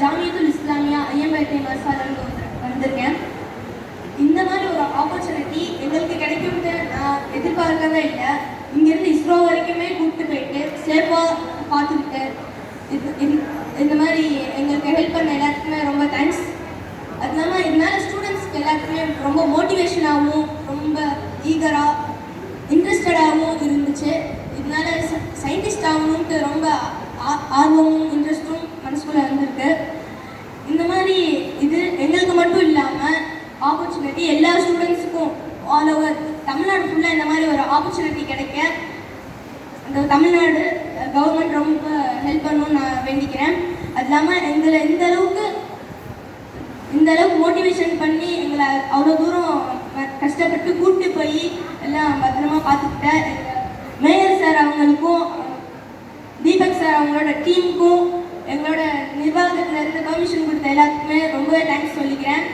ஜாமியத்துல் இஸ்லாமியா ஐயம்பேட்டை வந்து வந்திருக்கேன். இந்த மாதிரி ஒரு ஆப்பர்ச்சுனிட்டி எங்களுக்கு கிடைக்கும்னு நான் எதிர்பார்க்கவே இல்லை. இங்கேருந்து இஸ்ரோ வரைக்குமே கூப்பிட்டு போயிட்டு சேஃபாக பார்த்துக்கிட்டு இது இது- இந்த மாதிரி எங்களுக்கு ஹெல்ப் பண்ண எல்லாத்துக்குமே ரொம்ப தேங்க்ஸ் அது இல்லாமல் இதனால ஸ்டூடெண்ட்ஸ்க்கு எல்லாத்துக்குமே ரொம்ப மோட்டிவேஷனாகவும் ரொம்ப ஈகராக இன்ட்ரெஸ்டடாகவும் இருந்துச்சு. இதனால சயின்டிஸ்ட் ஆகணும்ட்டு ரொம்ப மாதிரி இது எங்களுக்கு மட்டும் இல்லாமல் ஆப்பர்ச்சுனிட்டி எல்லா ஸ்டூடெண்ட்ஸுக்கும் ஆல் ஓவர் தமிழ்நாடு ஃபுல்லாக இந்த மாதிரி ஒரு ஆப்பர்ச்சுனிட்டி கிடைக்க இந்த தமிழ்நாடு கவர்மெண்ட் ரொம்ப ஹெல்ப் பண்ணணும்னு நான் வேண்டிக்கிறேன். அது இல்லாமல் எங்களை இந்த அளவுக்கு இந்த அளவுக்கு மோட்டிவேஷன் பண்ணி எங்களை அவ்வளோ தூரம் கஷ்டப்பட்டு கூப்பிட்டு போய் எல்லாம் பத்திரமா பார்த்துக்கிட்ட மேயர் சார் அவங்களுக்கும் தீபக் சார் அவங்களோட டீமுக்கும் பர்மிஷன் கொடுத்த எல்லாத்துக்குமே ரொம்பவே தேங்க்ஸ் சொல்லிக்கிறேன்.